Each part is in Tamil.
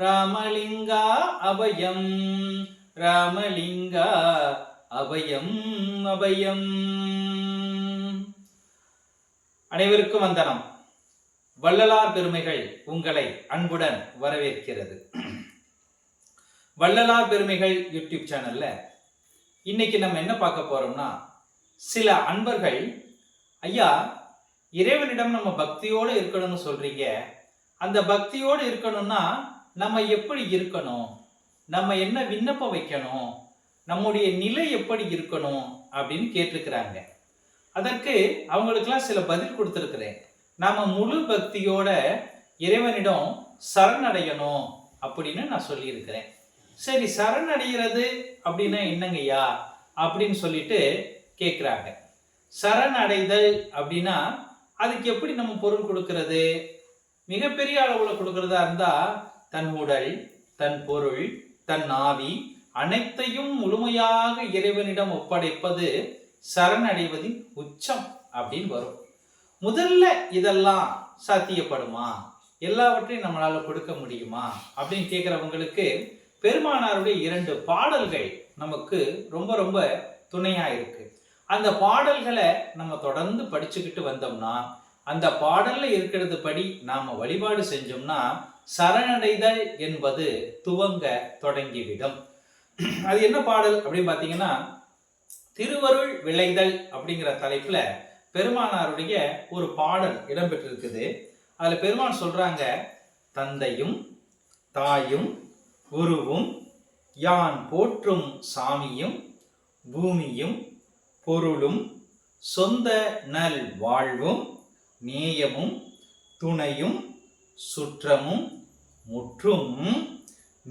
ராமலிங்கா அபயம் ராமலிங்கா அபயம் அபயம். அனைவருக்கும் வந்தனம். வள்ளலார் பெருமைகள் உங்களை அன்புடன் வரவேற்கிறது. வள்ளலார் பெருமைகள் யூடியூப் சேனல்ல இன்னைக்கு நம்ம என்ன பார்க்க போறோம்னா சில அன்பர்கள் ஐயா இறைவனிடம் நம்ம பக்தியோடு இருக்கணும்னு சொல்றீங்க. அந்த பக்தியோடு இருக்கணும்னா நம்ம எப்படி இருக்கணும்? நம்ம என்ன விண்ணப்பம் வைக்கணும்? நம்முடைய நிலை எப்படி இருக்கணும்? அப்படின்னு கேட்டிருக்கிறாங்க. அதற்கு அவங்களுக்கெல்லாம் சில பதில் கொடுத்துருக்குறேன். நாம் முழு பக்தியோட இறைவனிடம் சரணடையணும் அப்படின்னு நான் சொல்லியிருக்கிறேன். சரி சரணடைகிறது அப்படின்னா என்னங்கய்யா? அப்படின்னு சொல்லிட்டு கேட்குறாங்க. சரணடைதல் அப்படின்னா அதுக்கு எப்படி நம்ம பொருள் கொடுக்கறது? மிகப்பெரிய அளவில் கொடுக்கறதா இருந்தால் தன் உடல் தன் பொருள் தன் ஆவி அனைத்தையும் முழுமையாக இறைவனிடம் ஒப்படைப்பது சரணடைவதின் உச்சம் அப்படின்னு வரும். முதல்ல இதெல்லாம் சாத்தியப்படுமா? எல்லாவற்றையும் நம்மளால கொடுக்க முடியுமா? அப்படின்னு கேட்குறவங்களுக்கு பெருமானாருடைய இரண்டு பாடல்கள் நமக்கு ரொம்ப ரொம்ப துணையா இருக்கு. அந்த பாடல்களை நம்ம தொடர்ந்து படிச்சுக்கிட்டு வந்தோம்னா அந்த பாடல்ல இருக்கிறது படி நாம வழிபாடு செஞ்சோம்னா சரணடைதல் என்பது துவங்க தொடங்கிவிடும். அது என்ன பாடல் அப்படின்னு பார்த்தீங்கன்னா திருவருள் விளைதல் அப்படிங்கிற தலைப்பில் பெருமானாருடைய ஒரு பாடல் இடம்பெற்றிருக்குது. அதில் பெருமான் சொல்கிறாங்க தந்தையும் தாயும் குருவும் யான் போற்றும் சாமியும் பூமியும் பொருளும் சொந்த நல் வாழ்வும் நேயமும் துணையும் சுற்றமும் முற்றும்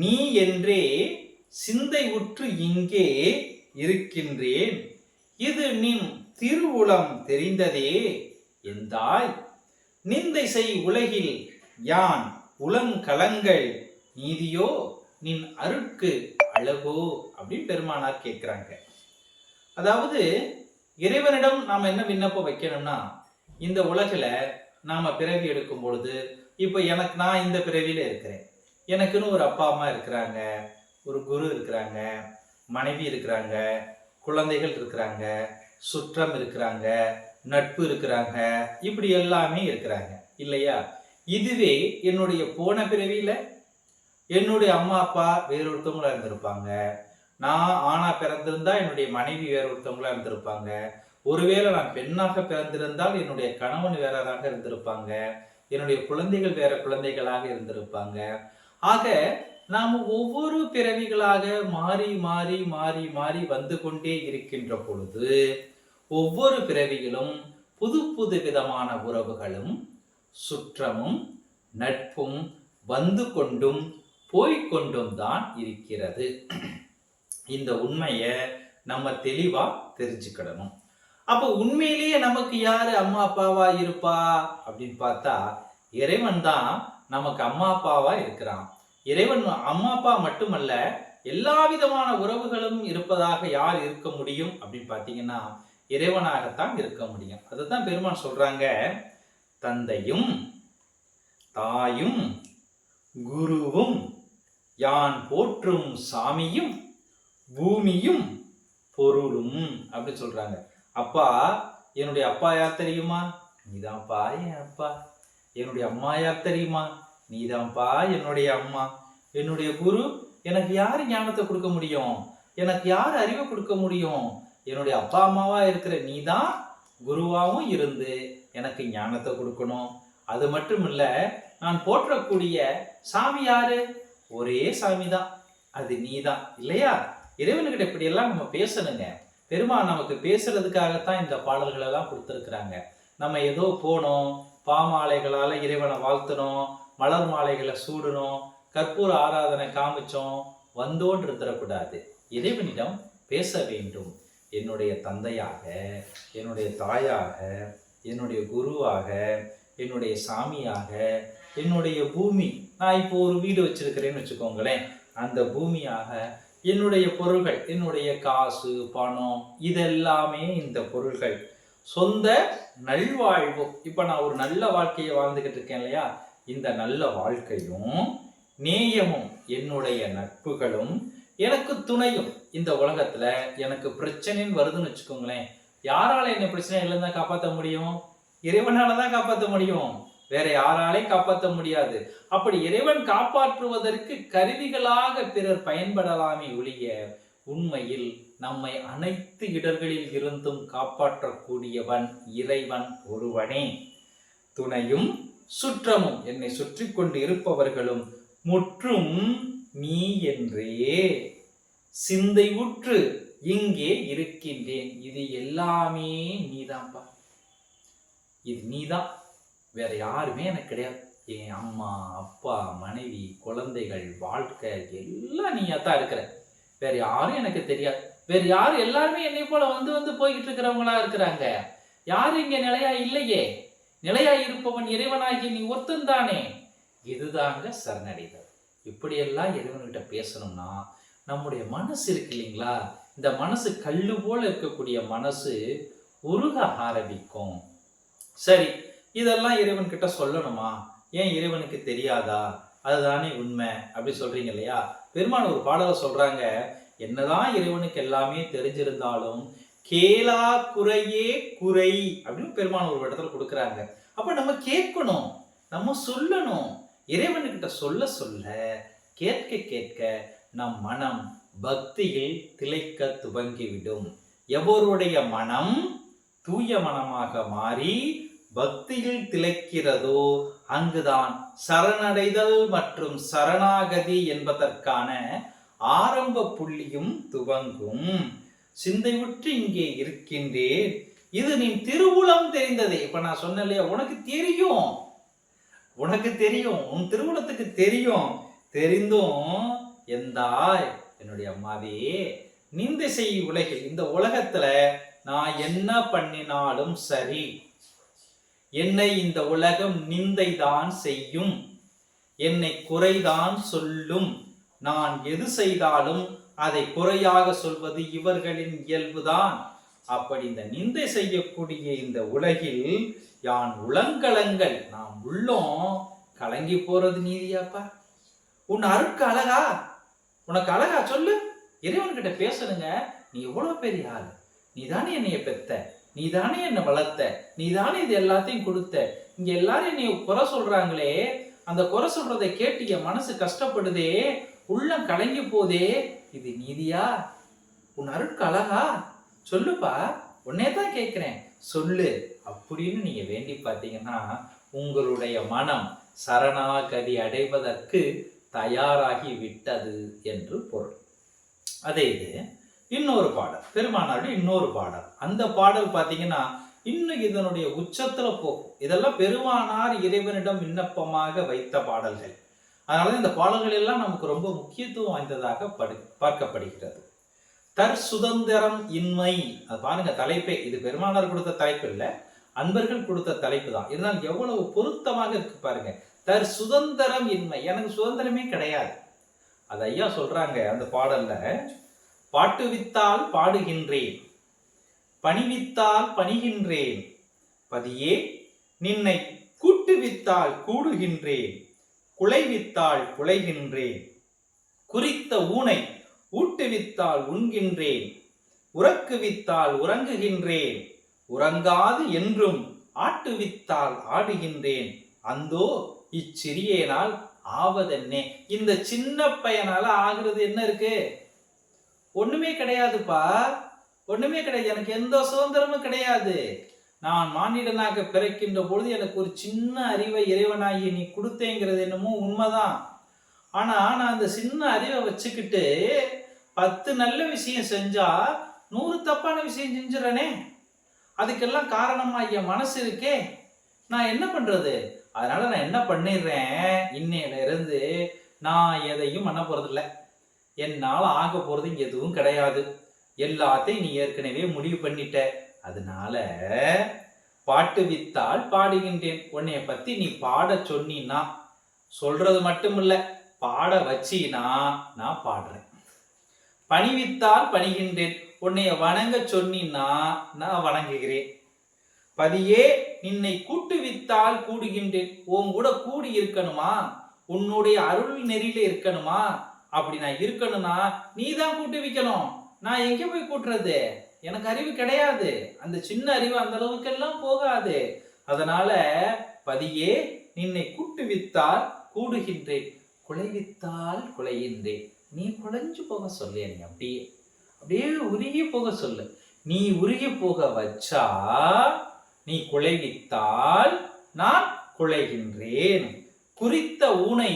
நீ என்றே சிந்தை உற்று இங்கே இருக்கின்றேன். இது நின் திருவுளம் தெரிந்ததே. எந்தாய்? நிந்தை செய் உலகில் யான் உளங்கலங்கள் நீதியோ? நின் அருக்கு அழகோ அப்படின்னு பெருமானார் கேட்குறாங்க. அதாவது இறைவனிடம் நாம் என்ன விண்ணப்பம் வைக்கணும்னா இந்த உலகில் நாம் பிறவி எடுக்கும் பொழுது இப்போ எனக்கு நான் இந்த பிறவியில் இருக்கிறேன். எனக்குன்னு ஒரு அப்பா அம்மா இருக்கிறாங்க. ஒரு குரு இருக்கிறாங்க. மனைவி இருக்கிறாங்க. குழந்தைகள் இருக்கிறாங்க. சுற்றம் இருக்கிறாங்க. நட்பு இருக்கிறாங்க. இப்படி எல்லாமே இருக்கிறாங்க. இல்லையா? இதுவே என்னுடைய போன பிறவியில் என்னுடைய அம்மா அப்பா வேறொருத்தவங்களா இருந்திருப்பாங்க. நான் ஆணா பிறந்திருந்தா என்னுடைய மனைவி வேற ஒருத்தவங்களா இருந்திருப்பாங்க. ஒருவேளை நான் பெண்ணாக பிறந்திருந்தால் என்னுடைய கணவன் வேறராக இருந்திருப்பாங்க. என்னுடைய குழந்தைகள் வேற குழந்தைகளாக இருந்திருப்பாங்க. ஆக நாம் ஒவ்வொரு பிறவிகளாக மாறி மாறி மாறி மாறி வந்து கொண்டே இருக்கின்ற பொழுது ஒவ்வொரு பிறவியிலும் புது புது விதமான உறவுகளும் சுற்றமும் நட்பும் வந்து கொண்டும் போய்கொண்டும் தான் இருக்கிறது. இந்த உண்மையை நம்ம தெளிவாக தெரிஞ்சுக்கிடணும். அப்போ உண்மையிலேயே நமக்கு யாரு அம்மா அப்பாவா இருப்பா? அப்படின்னு பார்த்தா இறைவன் தான் நமக்கு அம்மா அப்பாவா இருக்கிறான். இறைவன் அம்மா அப்பா மட்டுமல்ல எல்லா விதமான உறவுகளும் இருப்பதாக யார் இருக்க முடியும்? அப்படின்னு பார்த்தீங்கன்னா இறைவனாகத்தான் இருக்க முடியும். அதுதான் பெருமான் சொல்றாங்க தந்தையும் தாயும் குருவும் யான் போற்றும் சாமியும் பூமியும் பொருளும் அப்படின்னு சொல்றாங்க. அப்பா என்னுடைய அப்பா யார் தெரியுமா? நீதான்ப்பா என் அப்பா. என்னுடைய அம்மா யார் தெரியுமா? நீதான்ப்பா என்னுடைய அம்மா. என்னுடைய குரு எனக்கு யார் ஞானத்தை கொடுக்க முடியும்? எனக்கு யார் அறிவை கொடுக்க முடியும்? என்னுடைய அப்பா அம்மாவா இருக்கிற நீ தான் குருவாகவும் இருந்து எனக்கு ஞானத்தை கொடுக்கணும். அது மட்டும் இல்லை நான் போற்றக்கூடிய சாமி யாரு? ஒரே சாமி தான் அது நீ தான் இல்லையா? இறைவன்கிட்ட இப்படியெல்லாம் நம்ம பேசணுங்க. பெருமாள் நமக்கு பேசுறதுக்காகத்தான் இந்த பாடல்கள் எல்லாம் கொடுத்துருக்குறாங்க. நம்ம ஏதோ போனோம் பாமாலைகளால் இறைவனை வாழ்த்தணும் மலர் மாலைகளை சூடணும் கற்பூர ஆராதனை காமிச்சோம் வந்தோன்று இருந்துடக்கூடாது இறைவனிடம் பேச வேண்டும். என்னுடைய தந்தையாக என்னுடைய தாயாக என்னுடைய குருவாக என்னுடைய சாமியாக என்னுடைய பூமி. நான் இப்போ ஒரு வீடு வச்சிருக்கிறேன்னு வச்சுக்கோங்களேன். அந்த பூமியாக என்னுடைய பொருள்கள் என்னுடைய காசு பணம் இதெல்லாமே இந்த பொருள்கள். சொந்த நல்வாழ்வு. இப்போ நான் ஒரு நல்ல வாழ்க்கையை வாழ்ந்துக்கிட்டு இருக்கேன் இல்லையா? இந்த நல்ல வாழ்க்கையும் நேயமும் என்னுடைய நட்புகளும் எனக்கு துணையும். இந்த உலகத்துல எனக்கு பிரச்சனைன்னு வருதுன்னு வச்சுக்கோங்களேன். யாரால என்ன இல்லைன்னு தான் காப்பாற்ற முடியும்? இறைவனால தான் காப்பாற்ற முடியும். வேற யாராலையும் காப்பாற்ற முடியாது. அப்படி இறைவன் காப்பாற்றுவதற்கு கருவிகளாக பிறர் பயன்படலாமே ஒழிய உண்மையில் நம்மை அனைத்து இடர்களில் இருந்தும் காப்பாற்றக்கூடியவன் இறைவன் ஒருவனே. துணையும் சுற்றமும் என்னை சுற்றி கொண்டு இருப்பவர்களும் முற்றும் நீ என்றே. சிந்தை உற்று இங்கே இருக்கின்றேன். இது எல்லாமே நீதான்ப்பா இது நீதான். வேறு யாருமே எனக்கு கிடையாது. என் அம்மா அப்பா மனைவி குழந்தைகள் வாழ்க்கை எல்லாம் நீயா தான் இருக்கிற. வேறு யாரும் எனக்கு தெரியாது. வேறு யாரும் எல்லாருமே என்னை போல் வந்து வந்து போய்கிட்டு இருக்கிறவங்களா இருக்கிறாங்க. யாரும் இங்கே நிலையா இல்லையே. நிலையா இருப்பவன் இறைவனாகி நீ ஒருத்தந்தானே இதுதாங்க சரணடைதல். இப்படியெல்லாம் இறைவன்கிட்ட பேசணும்னா நம்முடைய மனசு இருக்கு இல்லைங்களா? இந்த மனசு கல்லு போல் இருக்கக்கூடிய மனசு உருக ஆரம்பிக்கும். சரி இதெல்லாம் இறைவன் கிட்ட சொல்லணுமா? ஏன் இறைவனுக்கு தெரியாதா? அதுதானே உண்மை அப்படி சொல்றீங்க இல்லையா? பெருமான் ஒரு பாடலை சொல்றாங்க என்னதான் இறைவனுக்கு எல்லாமே தெரிஞ்சிருந்தாலும் கேளா குறையே குறை அப்படின்னு பெருமான் ஒரு இடத்துல கொடுக்குறாங்க. அப்ப நம்ம கேட்கணும் நம்ம சொல்லணும். இறைவன்கிட்ட சொல்ல சொல்ல கேட்க கேட்க நம் மனம் பக்தியில் திளைக்க துவங்கிவிடும். எவருடைய மனம் தூய மனமாக மாறி பக்தியில் திளைக்கிறதோ அங்குதான் சரணடைதல் மற்றும் சரணாகதி என்பதற்கான ஆரம்ப புள்ளியும் துவங்கும். சிந்தையுற்று இங்கே இருக்கின்றேன். இது நீ திருவுளம் தெரிந்ததே. இப்ப நான் சொன்னேன் இல்லையா உனக்கு தெரியும். உனக்கு தெரியும். உன் திருவுளத்துக்கு தெரியும். தெரிந்தும் எந்தாய்? என்னுடைய அம்மாவே நிந்தை செய் உலகில் இந்த உலகத்துல நான் என்ன பண்ணினாலும் சரி. என்னை இந்த உலகம் நிந்தைதான் செய்யும். என்னை குறைதான் சொல்லும். நான் எது செய்தாலும் அதை குறையாக சொல்வது இவர்களின் இயல்புதான். அப்படி இந்த நிந்தை செய்யக்கூடிய இந்த உலகில் யான் உளங்கலங்கள் நாம் உள்ளோம் கலங்கி போறது நீதியாப்பா? உன் அருக்கு அழகா? உனக்கு அழகா சொல்லு. இறைவன்கிட்ட பேசணுங்க. நீ எவ்வளவு பெரிய ஆள். நீ தானே என்னைய பெத்த. நீ தானே என்னை வளர்த்த? நீ தானே இது எல்லாத்தையும் கொடுத்த? இங்க எல்லாரும் நீ குறை சொல்றாங்களே? அந்த குறை சொல்றதை கேட்டு என் மனசு கஷ்டப்படுதே? உள்ளம் கலங்கி போதே? இது நீதியா? உன் அருட்கு அழகா? சொல்லுப்பா. உன்னே தான் கேட்கிறேன். சொல்லு. அப்படின்னு நீங்க வேண்டி பார்த்தீங்கன்னா உங்களுடைய மனம் சரணாகதி அடைவதற்கு தயாராகி விட்டது என்று பொருள். அதே இது இன்னொரு பாடல் பெருமானாருடைய இன்னொரு பாடல். அந்த பாடல் பார்த்தீங்கன்னா இன்னும் இதனுடைய உச்சத்துல போகும். இதெல்லாம் பெருமானார் இறைவனிடம் விண்ணப்பமாக வைத்த பாடல்கள். அதனால இந்த பாடல்கள் எல்லாம் நமக்கு ரொம்ப முக்கியத்துவம் வாய்ந்ததாக படு பார்க்கப்படுகிறது. தர் சுதந்திரம் இன்மை. அது பாருங்க தலைப்பே. இது பெருமானார் கொடுத்த தலைப்பு இல்லை. அன்பர்கள் கொடுத்த தலைப்பு தான். இருந்தாலும் எவ்வளவு பொருத்தமாக இருக்கு பாருங்க. தர் சுதந்திரம் இன்மை. எனக்கு சுதந்திரமே கிடையாது. அது ஐயா சொல்றாங்க அந்த பாடல்ல பாட்டுவித்தால் பாடுகின்றேன். பணிவித்தால் பணிகின்றேன். பதியே நின்னை கூட்டுவித்தால் கூடுகின்றேன். குலைவித்தால் குலைகின்றேன். குறித்த ஊனை ஊட்டுவித்தால் உண்கின்றேன். உறக்குவித்தால் உறங்குகின்றேன். உறங்காது என்றும் ஆட்டுவித்தால் ஆடுகின்றேன். அந்தோ இச்சிறியேனால் ஆவதென்னே? இந்த சின்ன பையனால ஆகிறது என்ன இருக்கு? ஒண்ணுமே கிடையாதுப்பா. ஒண்ணுமே கிடையாது. எனக்கு எந்த சுதந்திரமும் கிடையாது. நான் மானிடனாக பிறக்கின்ற பொழுது எனக்கு ஒரு சின்ன அறிவை இறைவனாகி நீ கொடுத்தேங்கிறது என்னமோ உண்மைதான். ஆனா நான் அந்த சின்ன அறிவை வச்சுக்கிட்டு பத்து நல்ல விஷயம் செஞ்சா நூறு தப்பான விஷயம் செஞ்சிடறனே. அதுக்கெல்லாம் காரணமா என் மனசு இருக்கே. நான் என்ன பண்றது? அதனால நான் என்ன பண்ணிடுறேன்? இன்னையில இருந்து நான் எதையும் பண்ண போறதில்ல. என்னால் ஆக போகிறது எதுவும் கிடையாது. எல்லாத்தையும் நீ ஏற்கனவே முடிவு பண்ணிட்ட. அதனால பாட்டு வித்தால் பாடுகின்றேன். உன்னைய பற்றி நீ பாட சொன்னின்னா சொல்றது மட்டும் இல்லை பாட வச்சினா நான் பாடுறேன். பணிவித்தால் பணிகின்றேன். உன்னைய வணங்க சொன்னின்னா நான் வணங்குகிறேன். பதியே நின்னை கூட்டுவித்தால் கூடுகின்றேன். உன் கூட கூடி இருக்கணுமா உன்னுடைய அருள் நெறியில இருக்கணுமா? அப்படி நான் இருக்கணும்னா நீ தான் கூட்டு வைக்கணும். நான் எங்கே போய் கூட்டுறது? எனக்கு அறிவு கிடையாது. அந்த சின்ன அறிவு அந்த அளவுக்கு எல்லாம் போகாது. அதனால பதியே நின்னை கூட்டுவித்தால் கூடுகின்றேன். குலைவித்தால் குலைகின்றேன். நீ குலைஞ்சு போக சொல்லு என்னை அப்படியே. அப்படியே உருகி போக சொல்லு. நீ உருகி போக வச்சா நீ குலைவித்தால் நான் குலைகின்றேன். குறித்த ஊனை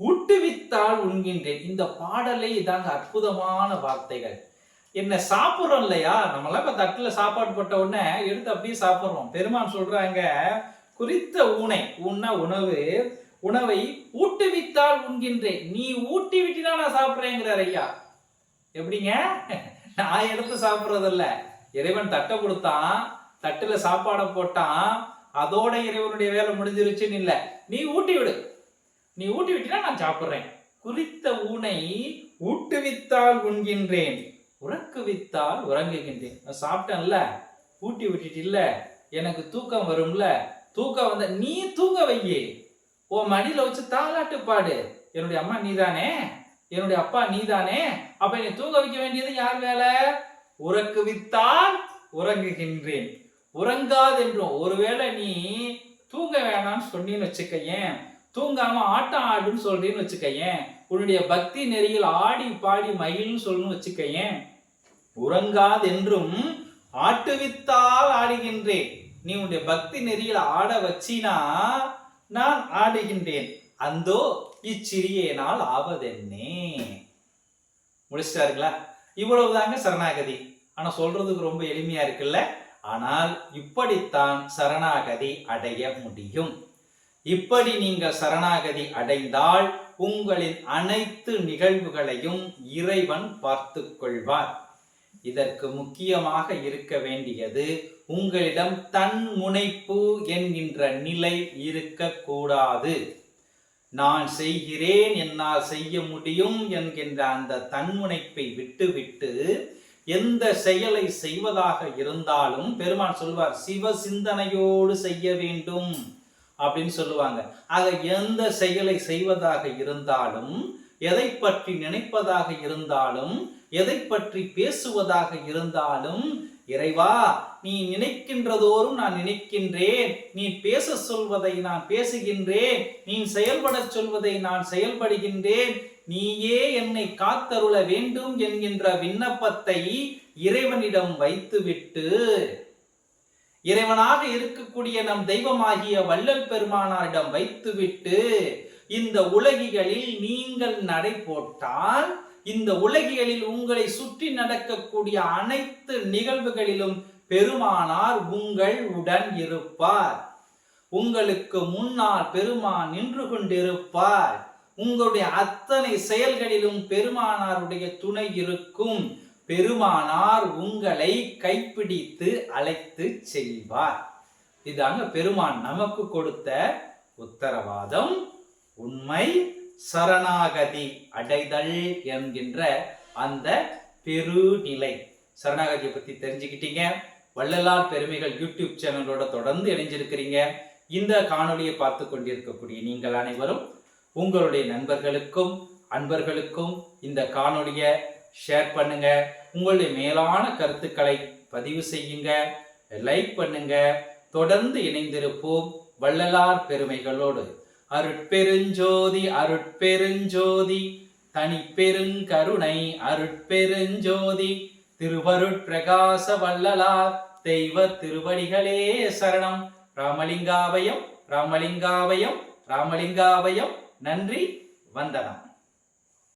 ஊட்டுவித்தால் உண்கின்றேன். இந்த பாடலே இதாங்க அற்புதமான வார்த்தைகள். என்ன சாப்பிட்றோம் இல்லையா? நம்மளாம் இப்ப தட்டுல சாப்பாடு போட்ட உடனே எடுத்து அப்படியே சாப்பிட்றோம். பெருமான் சொல்றாங்க குறித்த ஊனை உண்ண உணவு. உணவை ஊட்டுவித்தால் உண்கின்றேன். நீ ஊட்டி விட்டினா நான் சாப்பிட்றேங்கிறார் ஐயா. எப்படிங்க? நான் எடுத்து சாப்பிட்றதில்ல. இறைவன் தட்டை கொடுத்தான் தட்டுல சாப்பாடை போட்டான். அதோட இறைவனுடைய வேலை முடிஞ்சிருச்சுன்னு இல்லை. நீ ஊட்டி விடு. நீ ஊட்டி விட்டினா நான் சாப்பிட்றேன். குறித்த ஊனை ஊட்டுவித்தால் உண்கின்றேன். உறக்குவித்தால் உறங்குகின்றேன். நான் சாப்பிட்டேன்ல ஊட்டி விட்டுட்டில்ல எனக்கு தூக்கம் வரும்ல தூக்கம் வந்த நீ தூங்க வையே. உன் மடியில வச்சு தாலாட்டு பாடு. என்னுடைய அம்மா நீதானே? என்னுடைய அப்பா நீதானே? அப்ப என்னை தூங்க வைக்க வேண்டியது யார் வேலை? உறக்குவித்தால் உறங்குகின்றேன். உறங்காதென்றும் ஒருவேளை நீ தூங்க வேணாம்னு சொன்னீன்னு வச்சுக்கையேன் தூங்காம ஆட்டம் ஆடுன்னு சொல்றேன்னு வச்சுக்கையேன். உன்னுடைய பக்தி நெறியில் ஆடி பாடி மகிழ்னு சொல்லணும்னு வச்சுக்கையேன். உறங்காதென்றும் ஆட்டுவித்தால் ஆடுகின்றேன். நீ உன்னுடைய பக்தி நெறியில் ஆட வச்சினா நான் ஆடுகின்றேன். அந்தோ இச்சிறியனால் ஆவதென்னே. முடிச்சிட்டாருங்களா? இவ்வளவுதாங்க சரணாகதி. ஆனா சொல்றதுக்கு ரொம்ப எளிமையா இருக்குல்ல? ஆனால் இப்படித்தான் சரணாகதி அடைய முடியும். இப்படி நீங்கள் சரணாகதி அடைந்தால் உங்களின் அனைத்து நிகழ்வுகளையும் இறைவன் பார்த்து கொள்வார் இதற்கு முக்கியமாக இருக்க வேண்டியது உங்களிடம் தன் முனைப்பு என்கின்ற நிலை இருக்கக்கூடாது. நான் செய்கிறேன் என்னால் செய்ய முடியும் என்கின்ற அந்த தன்முனைப்பை விட்டுவிட்டு எந்த செயலை செய்வதாக இருந்தாலும் பெருமான் சொல்வார் சிவ சிந்தனையோடு செய்ய வேண்டும். அப்படின்னு சொல்லுவாங்க. ஆக எந்த செயலை செய்வதாக இருந்தாலும் எதை பற்றி நினைப்பதாக இருந்தாலும் எதை பற்றி பேசுவதாக இருந்தாலும் இறைவா நீ நினைக்கின்றதோறும் நான் நினைக்கின்றேன். நீ பேச சொல்வதை நான் பேசுகின்றேன். நீ செயல்பட சொல்வதை நான் செயல்படுகின்றேன். நீயே என்னை காத்தருள வேண்டும் என்கின்ற விண்ணப்பத்தை இறைவனிடம் வைத்துவிட்டு இறைவனாக இருக்கக்கூடிய நம் தெய்வமாகிய வள்ளல் பெருமானாரிடம் வைத்துவிட்டு இந்த உலகிகளில் நீங்கள் நடை போட்டால் இந்த உலகிகளில் உங்களை சுற்றி நடக்கக்கூடிய அனைத்து நிகழ்வுகளிலும் பெருமானார் உங்கள் உடன் இருப்பார். உங்களுக்கு முன்னால் பெருமான் நின்று கொண்டிருப்பார். உங்களுடைய அத்தனை செயல்களிலும் பெருமானாருடைய துணை இருக்கும். பெருமானார் உங்களை கைப்பிடித்து அழைத்து செல்வார். இதாங்க பெருமான் நமக்கு கொடுத்த உத்தரவாதம். உண்மை சரணாகதி அடைதல் என்கின்ற அந்த பெருநிலை. சரணாகதியை பத்தி தெரிஞ்சுக்கிட்டீங்க. வள்ளலார் பெருமைகள் யூடியூப் சேனலோட தொடர்ந்து இணைஞ்சிருக்கிறீங்க. இந்த காணொலியை பார்த்து கொண்டிருக்கக்கூடிய நீங்கள் அனைவரும் உங்களுடைய நண்பர்களுக்கும் அன்பர்களுக்கும் இந்த காணொலியை ஷேர் பண்ணுங்க. உங்களுடைய மேலான கருத்துக்களை பதிவு செய்யுங்க. லைக் பண்ணுங்க. தொடர்ந்து இணைந்திருப்போம் வள்ளலார் பெருமைகளோடு. அருட்பெருஞ்சோதி அருட்பெருஞ்சோதி தனி பெருங்கருணை அருட்பெருஞ்சோதி திருவருட்பிரகாச வள்ளலார் தெய்வ திருவடிகளே சரணம். ராமலிங்காவயம் ராமலிங்காவயம் ராமலிங்காவயம் நன்றி வந்தனம்.